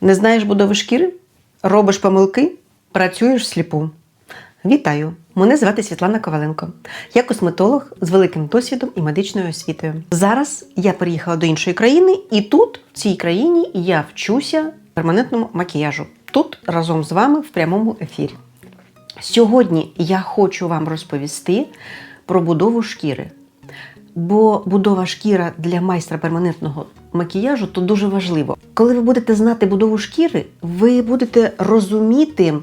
Не знаєш будови шкіри? Робиш помилки? Працюєш сліпу. Вітаю! Мене звати Світлана Коваленко. Я косметолог з великим досвідом і медичною освітою. Зараз я переїхала до іншої країни, і тут, в цій країні, я вчуся перманентному макіяжу. Тут разом з вами в прямому ефірі. Сьогодні я хочу вам розповісти про будову шкіри. Бо будова шкіра для майстра перманентного макіяжу то дуже важливо. Коли ви будете знати будову шкіри, ви будете розуміти,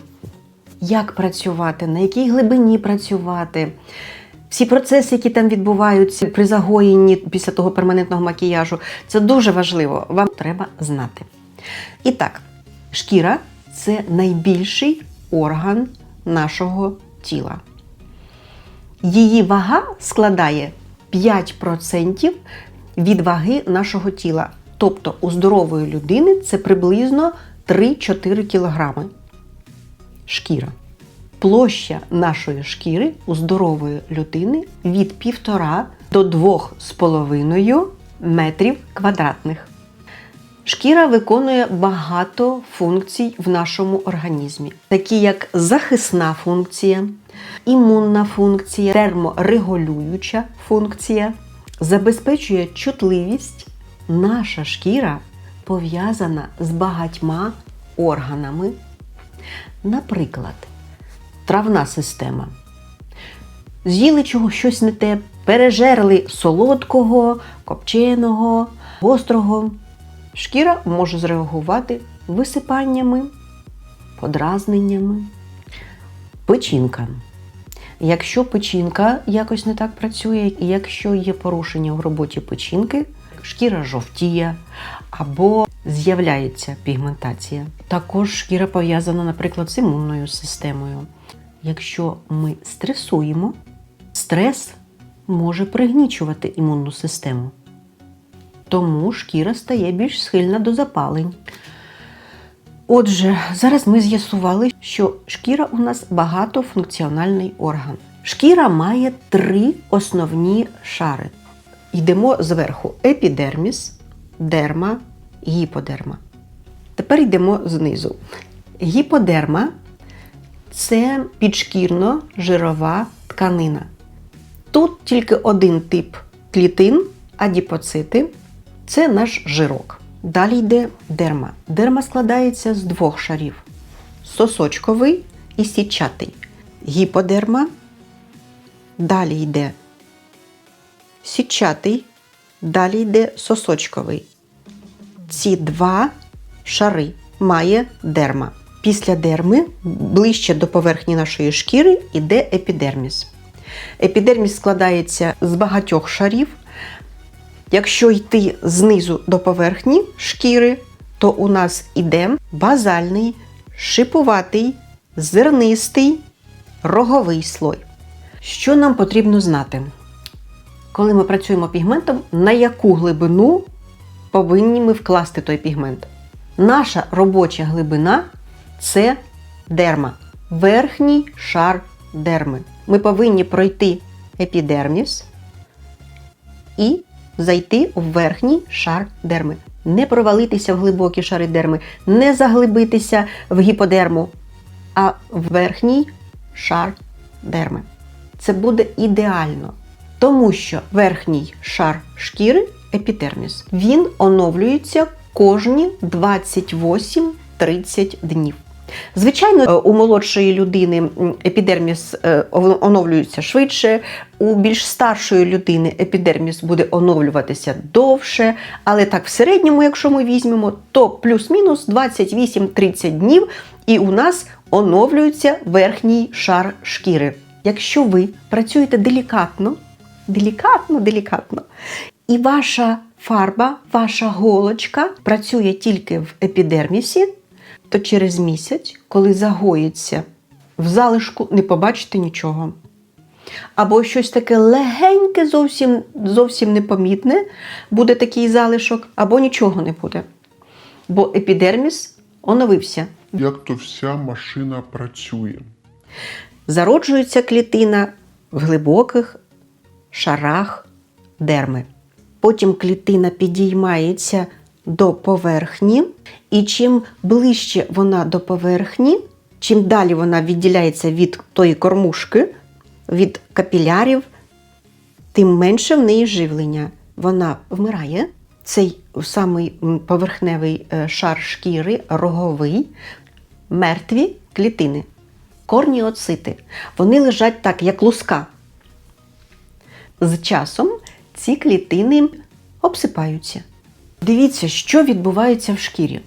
як працювати, на якій глибині працювати. Всі процеси, які там відбуваються при загоєнні після того перманентного макіяжу, це дуже важливо. Вам треба знати. І так, шкіра це найбільший орган нашого тіла. Її вага складає 5% від ваги нашого тіла. Тобто у здорової людини це приблизно 3-4 кілограми. Шкіра. Площа нашої шкіри у здорової людини від 1,5 до 2,5 метрів квадратних. Шкіра виконує багато функцій в нашому організмі, такі як захисна функція, імунна функція, терморегулююча функція, забезпечує чутливість. Наша шкіра пов'язана з багатьма органами. Наприклад, травна система. З'їли чого щось не те, пережерли солодкого, копченого, гострого. Шкіра може зреагувати висипаннями, подразненнями. Печінка. Якщо печінка якось не так працює, і якщо є порушення в роботі печінки, шкіра жовтіє або з'являється пігментація. Також шкіра пов'язана, наприклад, з імунною системою. Якщо ми стресуємо, стрес може пригнічувати імунну систему. Тому шкіра стає більш схильна до запалень. Отже, зараз ми з'ясували, що шкіра у нас багатофункціональний орган. Шкіра має три основні шари. Йдемо зверху: епідерміс, дерма, гіподерма. Тепер йдемо знизу. Гіподерма це підшкірно-жирова тканина. Тут тільки один тип клітин, адіпоцити це наш жирок. Далі йде дерма. Дерма складається з двох шарів: сосочковий і сітчатий. Гіподерма. Далі йде сітчатий, далі йде сосочковий. Ці два шари має дерма. Після дерми, ближче до поверхні нашої шкіри, йде епідерміс. Епідерміс складається з багатьох шарів. Якщо йти знизу до поверхні шкіри, то у нас іде базальний, шипуватий, зернистий, роговий слой. Що нам потрібно знати? Коли ми працюємо пігментом, на яку глибину повинні ми вкласти той пігмент? Наша робоча глибина це дерма, верхній шар дерми. Ми повинні пройти епідерміс і зайти в верхній шар дерми. Не провалитися в глибокі шари дерми, не заглибитися в гіподерму, а в верхній шар дерми. Це буде ідеально, тому що верхній шар шкіри епідерміс, він оновлюється кожні 28-30 днів. Звичайно, у молодшої людини епідерміс е, оновлюється швидше, у більш старшої людини епідерміс буде оновлюватися довше, але так в середньому, якщо ми візьмемо, то плюс-мінус 28-30 днів, і у нас оновлюється верхній шар шкіри. Якщо ви працюєте делікатно, делікатно, делікатно, і ваша фарба, ваша голочка працює тільки в епідермісі, то через місяць, коли загоїться в залишку, не побачите нічого. Або щось таке легеньке, зовсім зовсім непомітне, буде такий залишок, або нічого не буде. Бо епідерміс оновився. Як то вся машина працює? Зароджується клітина в глибоких шарах дерми. Потім клітина підіймається до поверхні, і чим ближче вона до поверхні, чим далі вона відділяється від тої кормушки, від капілярів, тим менше в неї живлення. Вона вмирає. Цей самий поверхневий е, шар шкіри, роговий, мертві клітини, корніоцити. Вони лежать так, як луска. З часом ці клітини обсипаються. Дивіться, що відбувається в шкірі.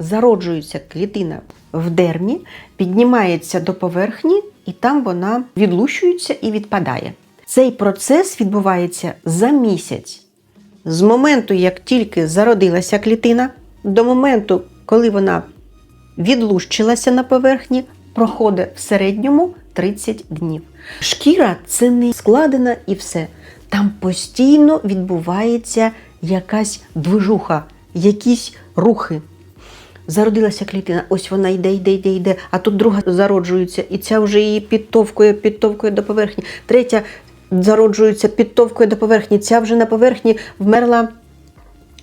Зароджується клітина в дермі, піднімається до поверхні, і там вона відлущується і відпадає. Цей процес відбувається за місяць. З моменту, як тільки зародилася клітина, до моменту, коли вона відлущилася на поверхні, проходить в середньому 30 днів. Шкіра це не складена і все. Там постійно відбувається якась движуха, якісь рухи. Зародилася клітина, ось вона йде, йде, йде, йде, а тут друга зароджується, і ця вже її підтовкує, підтовкує до поверхні. Третя зароджується, підтовкує до поверхні, ця вже на поверхні вмерла,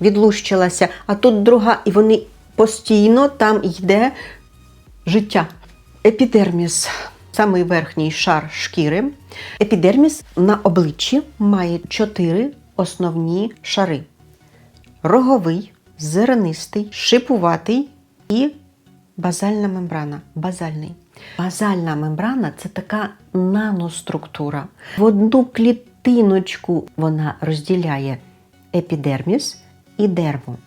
відлущилася, а тут друга, і вони постійно там йде життя. Епідерміс. Самий верхній шар шкіри. Епідерміс на обличчі має чотири основні шари: роговий, зернистий, шипуватий і базальна мембрана. Базальний. Базальна мембрана це така наноструктура. В одну клітиночку вона розділяє епідерміс і дерму.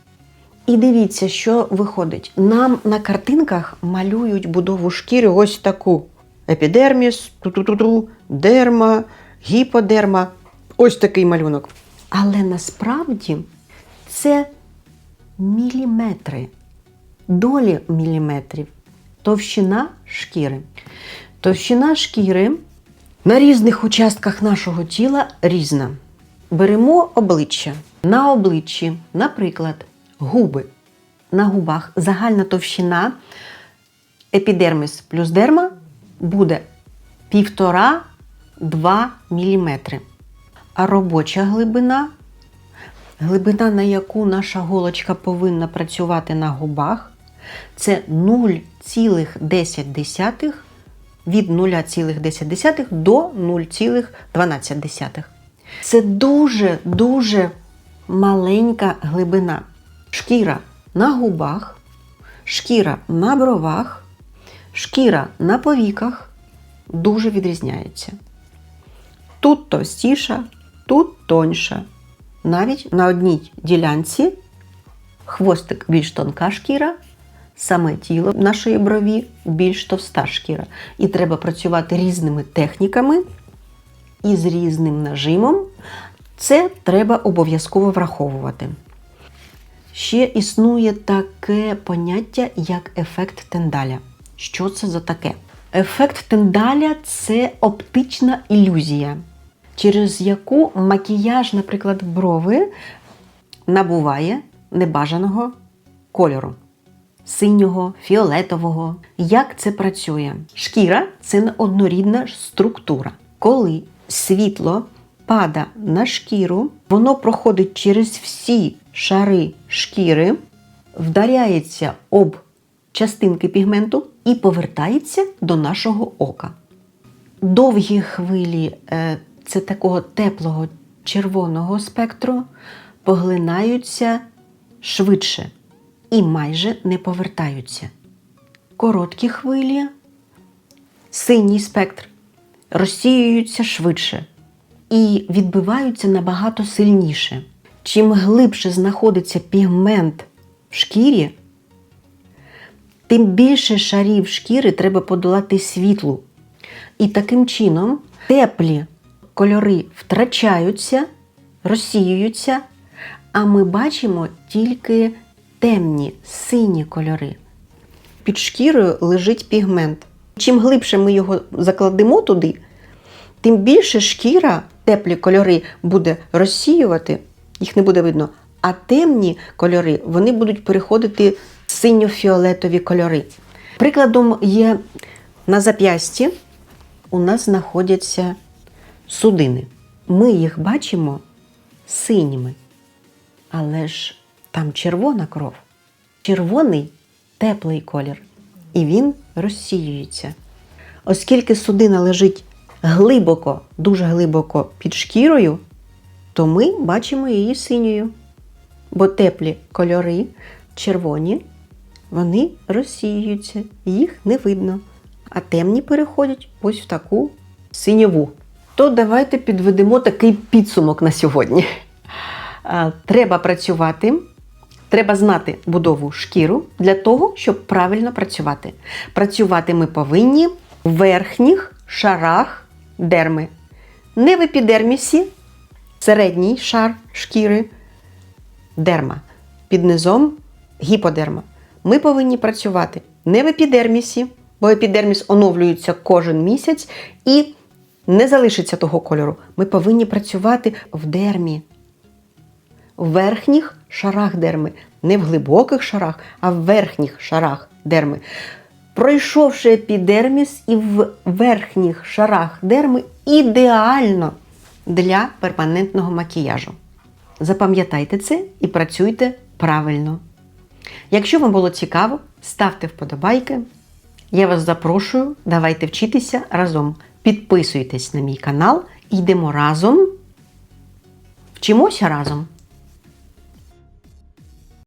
І дивіться, що виходить. Нам на картинках малюють будову шкіри ось таку: епідерміс, ту-ту-ту-ту, дерма, гіподерма. Ось такий малюнок. Але насправді це міліметри, долі міліметрів, товщина шкіри. Товщина шкіри на різних участках нашого тіла різна. Беремо обличчя. На обличчі, наприклад, губи. На губах загальна товщина епідерміс плюс дерма буде 1,5-2 мм. А робоча глибина, глибина, на яку наша голочка повинна працювати на губах, це 0,10 від 0,10 до 0,12. Це дуже-дуже маленька глибина. Шкіра на губах, шкіра на бровах, шкіра на повіках дуже відрізняється. Тут товстіша, тут тоньша. Навіть на одній ділянці хвостик більш тонка шкіра, саме тіло нашої брові більш товста шкіра. І треба працювати різними техніками і з різним нажимом. Це треба обов'язково враховувати. Ще існує таке поняття, як ефект Тендаля. Що це за таке? Ефект Тендаля це оптична ілюзія, через яку макіяж, наприклад, брови набуває небажаного кольору. Синього, фіолетового. Як це працює? Шкіра це неоднорідна структура. Коли світло пада на шкіру, воно проходить через всі шари шкіри, вдаряється об частинки пігменту і повертається до нашого ока. Довгі хвилі е, це такого теплого червоного спектру поглинаються швидше і майже не повертаються. Короткі хвилі, синій спектр розсіюються швидше і відбиваються набагато сильніше. Чим глибше знаходиться пігмент в шкірі, тим більше шарів шкіри треба подолати світлу. І таким чином теплі кольори втрачаються, розсіюються, а ми бачимо тільки темні сині кольори. Під шкірою лежить пігмент. Чим глибше ми його закладемо туди, тим більше шкіра теплі кольори буде розсіювати, їх не буде видно, а темні кольори вони будуть переходити в синьо-фіолетові кольори. Прикладом є на зап'ясті у нас знаходяться судини. Ми їх бачимо синіми, але ж Там червона кров. Червоний теплий колір. І він розсіюється. Оскільки судина лежить глибоко, дуже глибоко під шкірою, то ми бачимо її синьою. Бо теплі кольори, червоні, вони розсіюються, їх не видно. А темні переходять ось в таку синьову. То давайте підведемо такий підсумок на сьогодні. Треба працювати, треба знати будову шкіру для того, щоб правильно працювати. Працювати ми повинні в верхніх шарах дерми. Не в епідермісі, середній шар шкіри, дерма. Під низом гіподерма. Ми повинні працювати не в епідермісі, бо епідерміс оновлюється кожен місяць і не залишиться того кольору. Ми повинні працювати в дермі, в верхніх шарах дерми, не в глибоких шарах, а в верхніх шарах дерми. Пройшовши епідерміс і в верхніх шарах дерми ідеально для перманентного макіяжу. Запам'ятайте це і працюйте правильно. Якщо вам було цікаво, ставте вподобайки. Я вас запрошую, давайте вчитися разом. Підписуйтесь на мій канал йдемо разом. Вчимося разом.